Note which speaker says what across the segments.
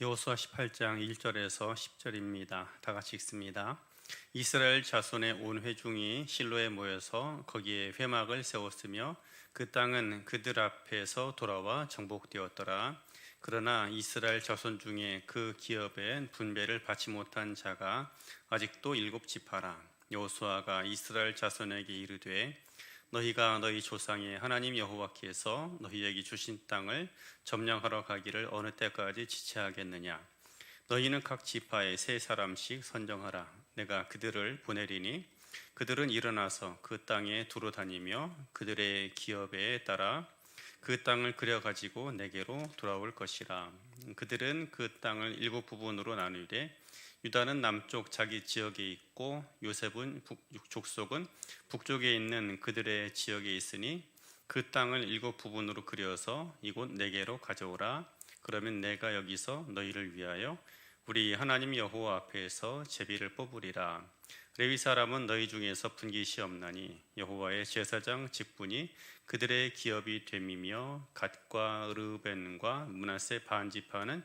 Speaker 1: 여호수아 18장 1절에서 10절입니다. 다 같이 읽습니다. 이스라엘 자손의 온 회중이 실로에 모여서 거기에 회막을 세웠으며 그 땅은 그들 앞에서 돌아와 정복되었더라. 그러나 이스라엘 자손 중에 그 기업에 분배를 받지 못한 자가 아직도 일곱 지파라. 여호수아가 이스라엘 자손에게 이르되 너희가 너희 조상의 하나님 여호와께서 너희에게 주신 땅을 점령하러 가기를 어느 때까지 지체하겠느냐? 너희는 각 지파에 세 사람씩 선정하라. 내가 그들을 보내리니 그들은 일어나서 그 땅에 두루 다니며 그들의 기업에 따라 그 땅을 그려 가지고 내게로 돌아올 것이라. 그들은 그 땅을 일곱 부분으로 나누되 유다는 남쪽 자기 지역에 있고 요셉은 북, 족속은 북쪽에 있는 그들의 지역에 있으니 그 땅을 일곱 부분으로 그려서 이곳 네 개로 가져오라. 그러면 내가 여기서 너희를 위하여 우리 하나님 여호와 앞에서 제비를 뽑으리라. 레위 사람은 너희 중에서 분깃이 없나니 여호와의 제사장 직분이 그들의 기업이 됨이며 갓과 르벤과 문하세 반지파는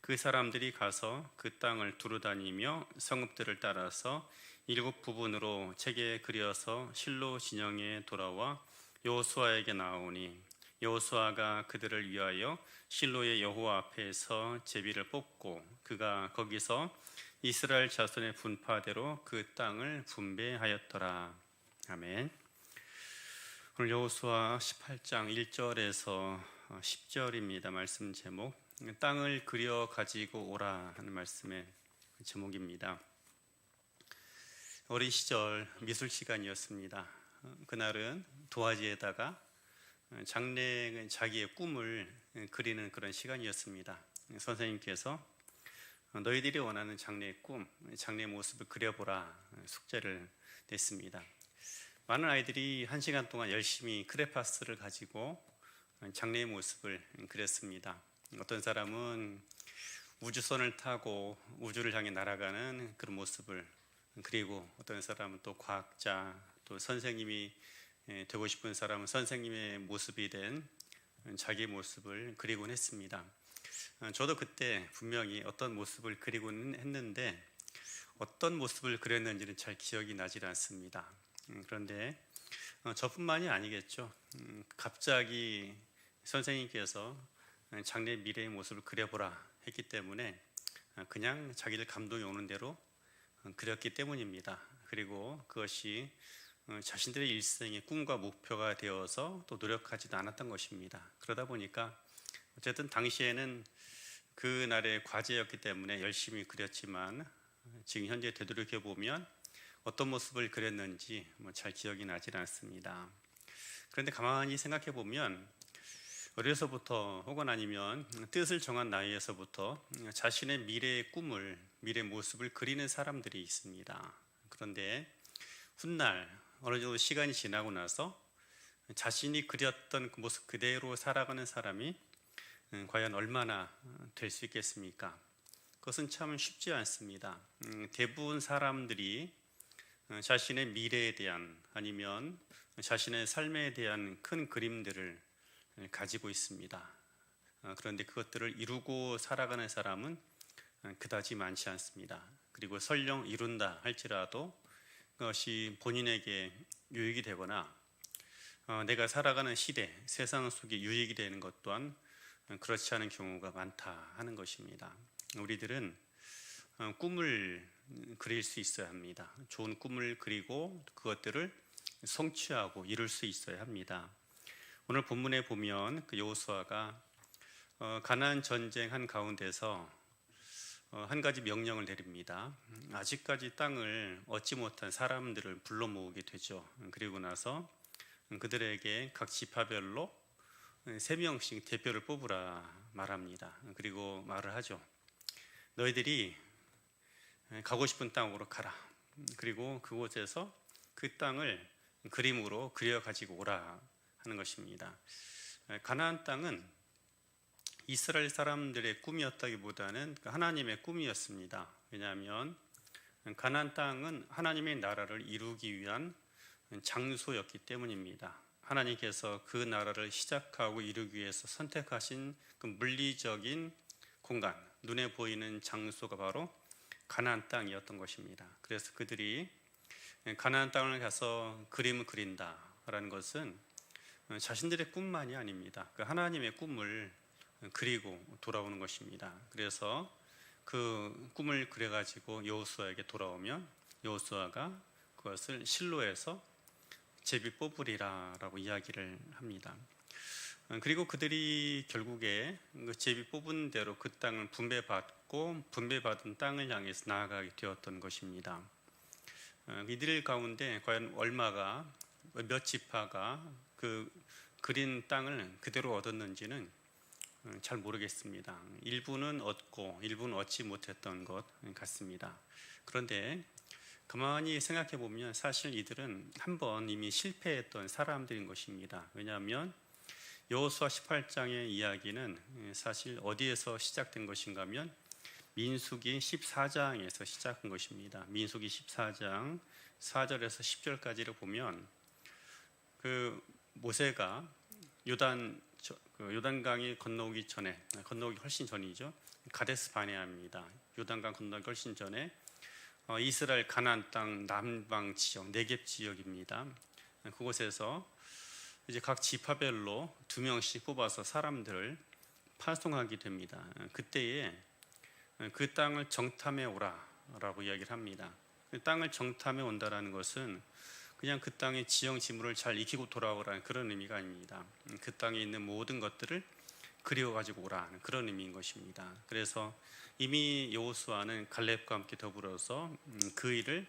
Speaker 1: 그 사람들이 가서 그 땅을 두루 다니며 성읍들을 따라서 일곱 부분으로 책에 그려서 실로 진영에 돌아와 여호수아에게 나오니 여호수아가 그들을 위하여 실로의 여호와 앞에서 제비를 뽑고 그가 거기서 이스라엘 자손의 분파대로 그 땅을 분배하였더라. 아멘. 오늘 여호수아 18장 1절에서 10절입니다. 말씀 제목 땅을 그려 가지고 오라 하는 말씀의 제목입니다. 어린 시절 미술 시간이었습니다. 그날은 도화지에다가 장래 자기의 꿈을 그리는 그런 시간이었습니다. 선생님께서 너희들이 원하는 장래의 꿈, 장래 모습을 그려보라 숙제를 냈습니다. 많은 아이들이 한 시간 동안 열심히 크레파스를 가지고 장래의 모습을 그렸습니다. 어떤 사람은 우주선을 타고 우주를 향해 날아가는 그런 모습을 그리고 어떤 사람은 또 과학자 또 선생님이 되고 싶은 사람은 선생님의 모습이 된 자기 모습을 그리곤 했습니다. 저도 그때 분명히 어떤 모습을 그리곤 했는데 어떤 모습을 그렸는지는 잘 기억이 나질 않습니다. 음, 그런데 어, 저뿐만이 아니겠죠. 음, 갑자기 선생님께서 장래 미래의 모습을 그려보라 했기 때문에 그냥 자기들 감동이 오는 대로 그렸기 때문입니다. 그리고 그것이 자신들의 일생의 꿈과 목표가 되어서 또 노력하지도 않았던 것입니다. 그러다 보니까 어쨌든 당시에는 그 날의 과제였기 때문에 열심히 그렸지만 지금 현재 되돌이켜 보면 어떤 모습을 그렸는지 뭐잘 기억이 나질 않습니다. 그런데 가만히 생각해 보면 어려서부터 혹은 아니면 뜻을 정한 나이에서부터 자신의 미래의 꿈을 미래 모습을 그리는 사람들이 있습니다. 그런데 훗날 어느 정도 시간이 지나고 나서 자신이 그렸던 그 모습 그대로 살아가는 사람이 음, 과연 얼마나 될 수 있겠습니까? 그것은 참 쉽지 않습니다. 음, 대부분 사람들이 어, 자신의 미래에 대한 아니면 자신의 삶에 대한 큰 그림들을 가지고 있습니다. 어, 그런데 그것들을 이루고 살아가는 사람은 어, 그다지 많지 않습니다. 그리고 설령 이룬다 할지라도 그것이 본인에게 유익이 되거나 어, 내가 살아가는 시대, 세상 속에 유익이 되는 것 또한 그렇지 않은 경우가 많다 하는 것입니다. 우리들은 꿈을 그릴 수 있어야 합니다. 좋은 꿈을 그리고 그것들을 성취하고 이룰 수 있어야 합니다. 오늘 본문에 보면 그 여호수아가 어, 가나안 전쟁 한 가운데서 어, 한 가지 명령을 내립니다. 아직까지 땅을 얻지 못한 사람들을 불러 모으게 되죠. 그리고 나서 그들에게 각 지파별로 세 명씩 대표를 뽑으라 말합니다. 그리고 말을 하죠. 너희들이 가고 싶은 땅으로 가라. 그리고 그곳에서 그 땅을 그림으로 그려 가지고 오라 하는 것입니다. 가나안 땅은 이스라엘 사람들의 꿈이었다기보다는 그 하나님의 꿈이었습니다. 왜냐하면 가나안 땅은 하나님의 나라를 이루기 위한 장소였기 때문입니다. 하나님께서 그 나라를 시작하고 이루기 위해서 선택하신 그 물리적인 공간, 눈에 보이는 장소가 바로 가나안 땅이었던 것입니다. 그래서 그들이 가나안 땅을 가서 그림을 그린다라는 것은 자신들의 꿈만이 아닙니다. 그 하나님의 꿈을 그리고 돌아오는 것입니다. 그래서 그 꿈을 그려가지고 여호수아에게 돌아오면 여호수아가 그것을 실로에서 제비 뽑으리라라고 이야기를 합니다. 그리고 그들이 결국에 그 제비 뽑은 대로 그 땅을 분배받고 분배받은 땅을 향해서 나아가게 되었던 것입니다. 어, 이들 가운데 과연 얼마가 몇 지파가 그 그린 땅을 그대로 얻었는지는 어, 잘 모르겠습니다. 일부는 얻고 일부는 얻지 못했던 것 같습니다. 그런데 가만히 생각해 보면 사실 이들은 한 번 이미 실패했던 사람들인 것입니다. 왜냐하면 여호수아 18장의 이야기는 사실 어디에서 시작된 것인가 하면 민수기 14장에서 시작한 것입니다. 민수기 14장 4절에서 10절까지를 보면 그 모세가 요단 그 요단강이 건너오기 전에 건너오기 훨씬 전이죠. 가데스 바네아입니다. 요단강 건너기 훨씬 전에 어, 이스라엘 가나안 땅 남방 지역 네겝 지역입니다. 그곳에서 이제 각 지파별로 두 명씩 뽑아서 사람들을 파송하게 됩니다. 그때에 그 땅을 정탐해 오라라고 이야기를 합니다. 그 땅을 정탐해 온다라는 것은 그냥 그 땅의 지형 지물을 잘 익히고 돌아오라는 그런 의미가 아닙니다. 그 땅에 있는 모든 것들을 그리워 가지고 오라는 그런 의미인 것입니다. 그래서 이미 여호수아는 갈렙과 함께 더불어서 그 일을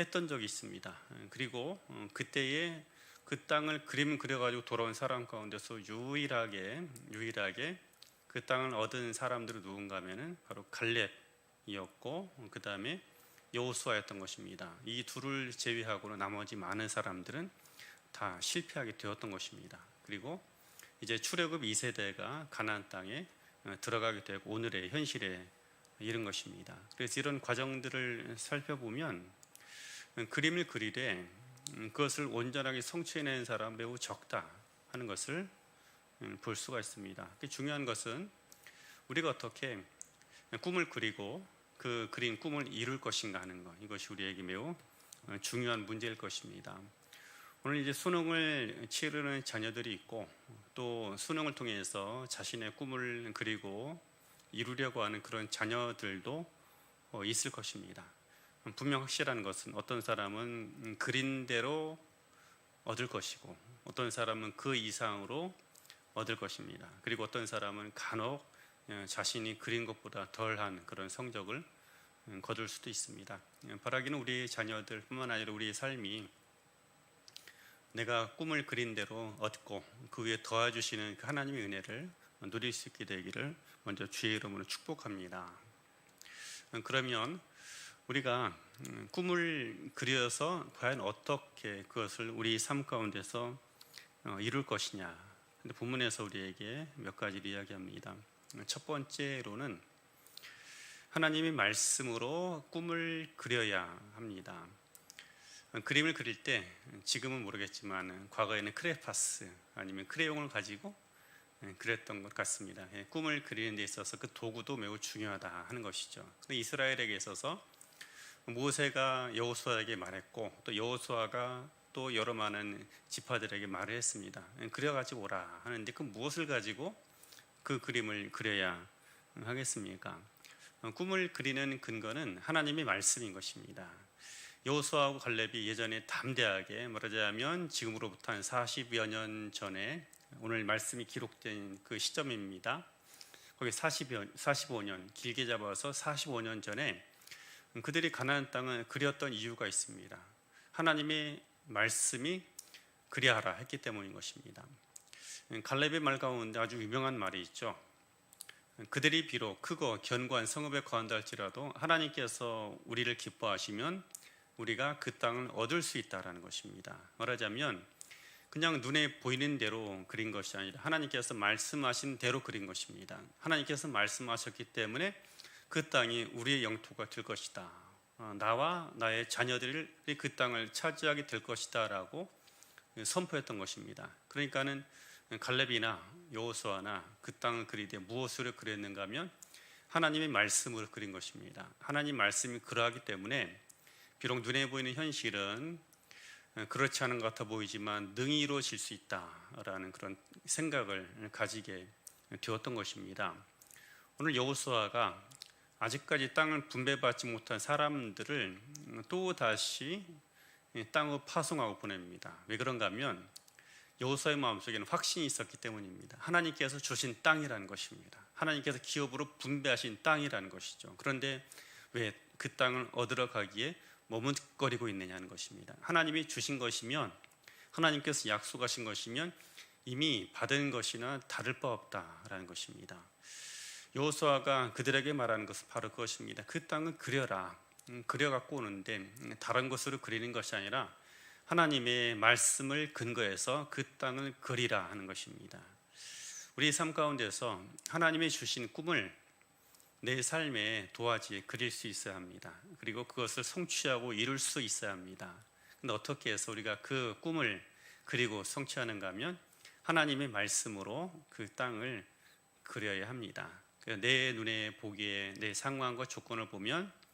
Speaker 1: 했던 적이 있습니다. 그리고 그때에 그 땅을 그림 그려가지고 돌아온 사람 가운데서 유일하게 유일하게 그 땅을 얻은 사람들은 누군가면은 바로 갈렙이었고 그 다음에 여호수아였던 것입니다. 이 둘을 제외하고는 나머지 많은 사람들은 다 실패하게 되었던 것입니다. 그리고 이제 출애굽 2세대가 가나안 땅에 어, 들어가게 되고 오늘의 현실에 이른 것입니다. 그래서 이런 과정들을 살펴보면 어, 그림을 그리되 음, 그것을 온전하게 성취해낸 사람 매우 적다 하는 것을 음, 볼 수가 있습니다. 중요한 것은 우리가 어떻게 꿈을 그리고 그 그린 꿈을 이룰 것인가 하는 것 이것이 우리에게 매우 어, 중요한 문제일 것입니다. 오늘 이제 수능을 치르는 자녀들이 있고 또 수능을 통해서 자신의 꿈을 그리고 이루려고 하는 그런 자녀들도 어, 있을 것입니다. 분명 확실한 것은 어떤 사람은 그린 대로 얻을 것이고 어떤 사람은 그 이상으로 얻을 것입니다. 그리고 어떤 사람은 간혹 어, 자신이 그린 것보다 덜한 그런 성적을 음, 거둘 수도 있습니다. 바라기는 우리 자녀들뿐만 아니라 우리의 삶이 내가 꿈을 그린 대로 얻고 그 위에 더해주시는 그 하나님의 은혜를 누릴 수 있게 되기를 먼저 주의 이름으로 축복합니다. 그러면 우리가 음, 꿈을 그려서 과연 어떻게 그것을 우리 삶 가운데서 어, 이룰 것이냐. 근데 본문에서 우리에게 몇 가지를 이야기합니다. 첫 번째로는 하나님의 말씀으로 꿈을 그려야 합니다. 그림을 그릴 때 지금은 모르겠지만 과거에는 크레파스 아니면 크레용을 가지고 예, 그랬던 것 같습니다. 예, 꿈을 그리는 데 있어서 그 도구도 매우 중요하다 하는 것이죠. 근데 이스라엘에게 있어서 모세가 여호수아에게 말했고 또 여호수아가 또 여러 많은 지파들에게 말을 했습니다. 예, 그려가지고 오라 하는데 그 무엇을 가지고 그 그림을 그려야 하겠습니까? 어, 꿈을 그리는 근거는 하나님의 말씀인 것입니다. 여호수아하고 갈렙이 예전에 담대하게 말하자면 지금으로부터 한 40여 년 전에 오늘 말씀이 기록된 그 시점입니다. 거기 40여, 45년 길게 잡아서 45년 전에 그들이 가나안 땅을 그렸던 이유가 있습니다. 하나님의 말씀이 그리하라 했기 때문인 것입니다. 갈렙의 말 가운데 아주 유명한 말이 있죠. 그들이 비록 크고 견고한 성읍에 거한다 할지라도 하나님께서 우리를 기뻐하시면 우리가 그 땅을 얻을 수 있다라는 것입니다. 말하자면 그냥 눈에 보이는 대로 그린 것이 아니라 하나님께서 말씀하신 대로 그린 것입니다. 하나님께서 말씀하셨기 때문에 그 땅이 우리의 영토가 될 것이다. 어, 나와 나의 자녀들이 그 땅을 차지하게 될 것이다라고 선포했던 것입니다. 그러니까는 갈렙이나 여호수아나 그 땅을 그리되 무엇으로 그렸는가 하면 하나님의 말씀으로 그린 것입니다. 하나님 말씀이 그러하기 때문에 비록 눈에 보이는 현실은 그렇지 않은 것 같아 보이지만 능히 이루어질 수 있다라는 그런 생각을 가지게 되었던 것입니다. 오늘 여호수아가 아직까지 땅을 분배받지 못한 사람들을 또 다시 땅을 파송하고 보냅니다. 왜 그런가 하면 여호수아의 마음속에는 확신이 있었기 때문입니다. 하나님께서 주신 땅이라는 것입니다. 하나님께서 기업으로 분배하신 땅이라는 것이죠. 그런데 왜 그 땅을 얻으러 가기에 머뭇거리고 있느냐는 것입니다. 하나님이 주신 것이면 하나님께서 약속하신 것이면 이미 받은 것이나 다를 바 없다라는 것입니다. 여호수아가 그들에게 말하는 것은 바로 그것입니다. 그 땅을 그려라. 음, 그려 갖고 오는데 음, 다른 것으로 그리는 것이 아니라 하나님의 말씀을 근거해서 그 땅을 그리라 하는 것입니다. 우리 삶 가운데서 하나님의 주신 꿈을 내 삶의 도화지에 그릴 수 있어야 합니다. 그리고 그것을 성취하고 이룰 수 있어야 합니다. 근데 어떻게 해서 우리가 그 꿈을 그리고 성취하는가 하면 하나님의 말씀으로 그 땅을 그려야 합니다. 내 눈에 보기에 내 상황과 조건을 보면 어,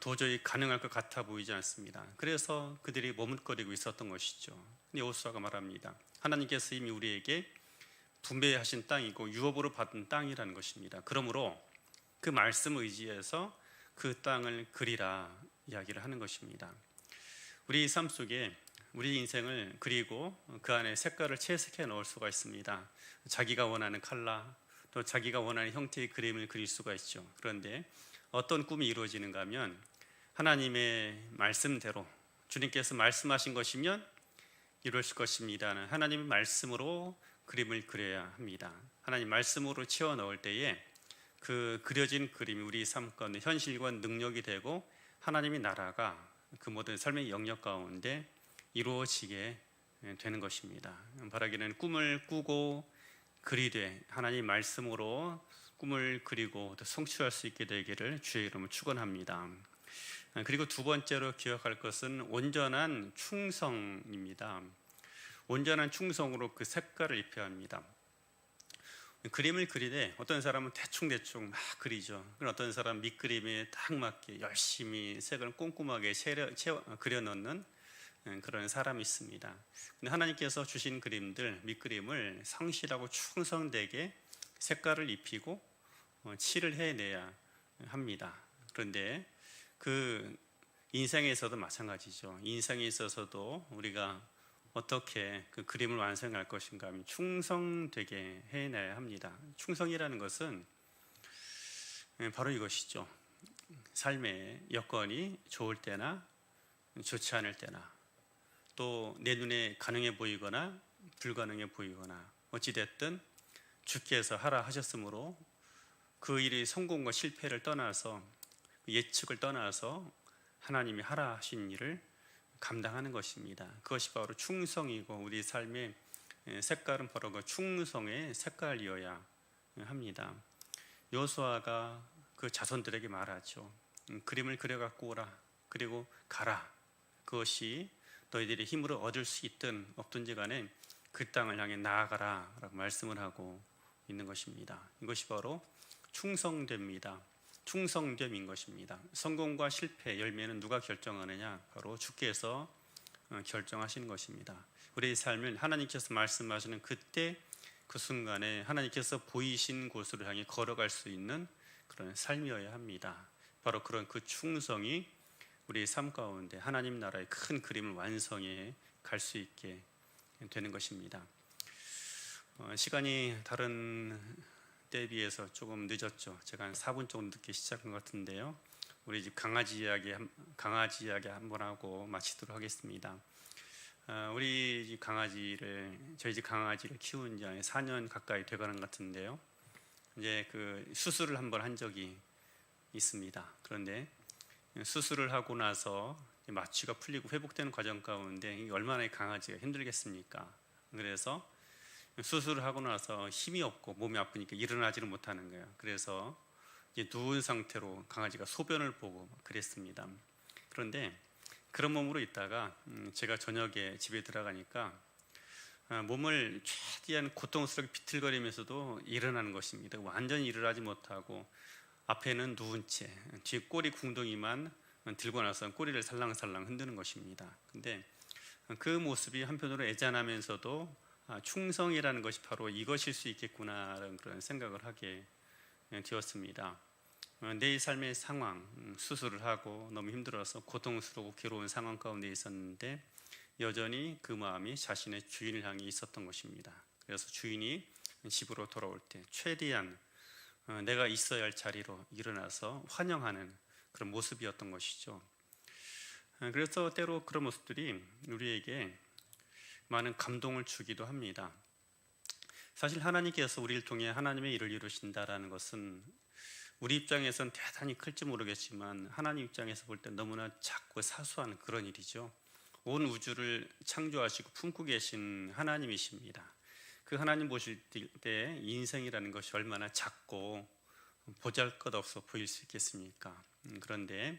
Speaker 1: 도저히 가능할 것 같아 보이지 않습니다. 그래서 그들이 머뭇거리고 있었던 것이죠. 여호수아가 말합니다. 하나님께서 이미 우리에게 분배하신 땅이고 유업으로 받은 땅이라는 것입니다. 그러므로 그 말씀 의지해서 그 땅을 그리라 이야기를 하는 것입니다. 우리 삶 속에 우리 인생을 그리고 그 안에 색깔을 채색해 넣을 수가 있습니다. 자기가 원하는 컬러 또 자기가 원하는 형태의 그림을 그릴 수가 있죠. 그런데 어떤 꿈이 이루어지는가 하면 하나님의 말씀대로 주님께서 말씀하신 것이면 이루어질 것입니다는 하나님의 말씀으로 그림을 그려야 합니다. 하나님 말씀으로 채워 넣을 때에 그 그려진 그림이 우리 삶 가운데 현실과 능력이 되고 하나님의 나라가 그 모든 삶의 영역 가운데 이루어지게 되는 것입니다. 바라기는 꿈을 꾸고 그리되 하나님 말씀으로 꿈을 그리고 또 성취할 수 있게 되기를 주의 이름으로 축원합니다. 그리고 두 번째로 기억할 것은 온전한 충성입니다. 온전한 충성으로 그 색깔을 입혀야 합니다. 그림을 그리되 어떤 사람은 대충 대충 막 그리죠. 어떤 사람 밑그림에 딱 맞게 열심히 색을 꼼꼼하게 채려, 채워, 그려 넣는 그런 사람이 있습니다. 근데 하나님께서 주신 그림들 밑그림을 성실하고 충성되게 색깔을 입히고 어, 칠을 해내야 합니다. 그런데 그 인생에서도 마찬가지죠. 인생에 있어서도 우리가 어떻게 그 그림을 완성할 것인가 하면 충성되게 해내야 합니다. 충성이라는 것은 예, 바로 이것이죠. 삶의 여건이 좋을 때나 좋지 않을 때나 또 내 눈에 가능해 보이거나 불가능해 보이거나 어찌됐든 주께서 하라 하셨으므로 그 일의 성공과 실패를 떠나서 예측을 떠나서 하나님이 하라 하신 일을 감당하는 것입니다. 그것이 바로 충성이고 우리 삶의 색깔은 바로 그 충성의 색깔이어야 합니다. 요수아가 그 자손들에게 말하죠. 음, 그림을 그려 갖고 오라. 그리고 가라. 그것이 너희들이 힘으로 얻을 수 있든 없든지 간에 그 땅을 향해 나아가라 라고 말씀을 하고 있는 것입니다. 이것이 바로 충성됩니다. 충성됨인 것입니다. 성공과 실패, 열매는 누가 결정하느냐? 바로 주께서 어, 결정하시는 것입니다. 우리의 삶을 하나님께서 말씀하시는 그때 그 순간에 하나님께서 보이신 곳으로 향해 걸어갈 수 있는 그런 삶이어야 합니다. 바로 그런 그 충성이 우리의 삶 가운데 하나님 나라의 큰 그림을 완성해 갈 수 있게 되는 것입니다. 어, 시간이 다른 때에 비해서 조금 늦었죠. 제가 한 4분 정도 늦게 시작한 것 같은데요. 우리 집 강아지 이야기 강아지 이야기 한번 하고 마치도록 하겠습니다. 어, 우리 집 강아지를 저희 집 강아지를 키운 지 4년 가까이 되가는 것 같은데요. 이제 그 수술을 한번 한 적이 있습니다. 그런데 수술을 하고 나서 마취가 풀리고 회복되는 과정 가운데 얼마나 이 강아지가 힘들겠습니까? 그래서 수술을 하고 나서 힘이 없고 몸이 아프니까 일어나지를 못하는 거예요. 그래서 이제 누운 상태로 강아지가 소변을 보고 막 그랬습니다. 그런데 그런 몸으로 있다가 음, 제가 저녁에 집에 들어가니까 아, 몸을 최대한 고통스럽게 비틀거리면서도 일어나는 것입니다. 완전히 일어나지 못하고 앞에는 누운 채 뒤에 꼬리 궁둥이만 들고 나서 꼬리를 살랑살랑 흔드는 것입니다. 근데 그 모습이 한편으로 애잔하면서도 아, 충성이라는 것이 바로 이것일 수 있겠구나라는 그런 생각을 하게 되었습니다. 어, 내 삶의 상황, 음, 수술을 하고 너무 힘들어서 고통스럽고 괴로운 상황 가운데 있었는데 여전히 그 마음이 자신의 주인을 향해 있었던 것입니다. 그래서 주인이 집으로 돌아올 때 최대한 어, 내가 있어야 할 자리로 일어나서 환영하는 그런 모습이었던 것이죠. 어, 그래서 때로 그런 모습들이 우리에게 많은 감동을 주기도 합니다. 사실 하나님께서 우리를 통해 하나님의 일을 이루신다라는 것은 우리 입장에선 대단히 클지 모르겠지만 하나님 입장에서 볼 때 너무나 작고 사소한 그런 일이죠. 온 우주를 창조하시고 품고 계신 하나님이십니다. 그 하나님 보실 때 인생이라는 것이 얼마나 작고 보잘것없어 보일 수 있겠습니까? 음, 그런데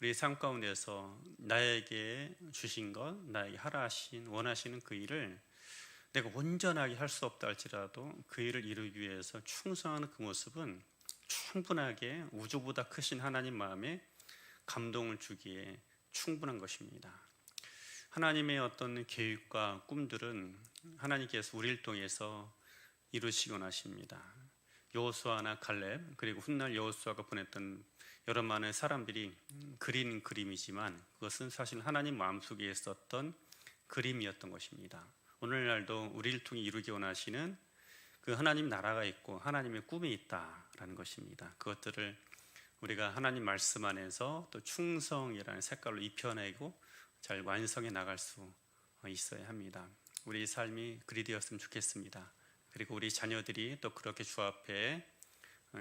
Speaker 1: 우리 삶 가운데서 나에게 주신 것, 나에게 하라 하신 원하시는 그 일을 내가 온전하게 할 수 없다 할지라도 그 일을 이루기 위해서 충성하는 그 모습은 충분하게 우주보다 크신 하나님 마음에 감동을 주기에 충분한 것입니다. 하나님의 어떤 계획과 꿈들은 하나님께서 우리를 통해서 이루시곤 하십니다. 여호수아나 갈렙 그리고 훗날 여호수아가 보냈던 여러 많은 사람들이 그린 그림이지만 그것은 사실 하나님 마음속에 있었던 그림이었던 것입니다. 오늘날도 우리를 통해 이루기 원하시는 그 하나님 나라가 있고 하나님의 꿈이 있다라는 것입니다. 그것들을 우리가 하나님 말씀 안에서 또 충성이라는 색깔로 입혀내고 잘 완성해 나갈 수 있어야 합니다. 우리 삶이 그리 되었으면 좋겠습니다. 그리고 우리 자녀들이 또 그렇게 주 앞에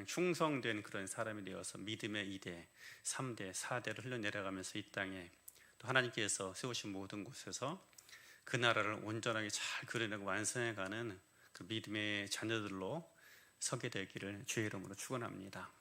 Speaker 1: 충성된 그런 사람이 되어서 믿음의 2대, 3대, 4대를 흘러내려가면서 이 땅에 또 하나님께서 세우신 모든 곳에서 그 나라를 온전하게 잘 그려내고 완성해가는 그 믿음의 자녀들로 서게 되기를 주의 이름으로 축원합니다.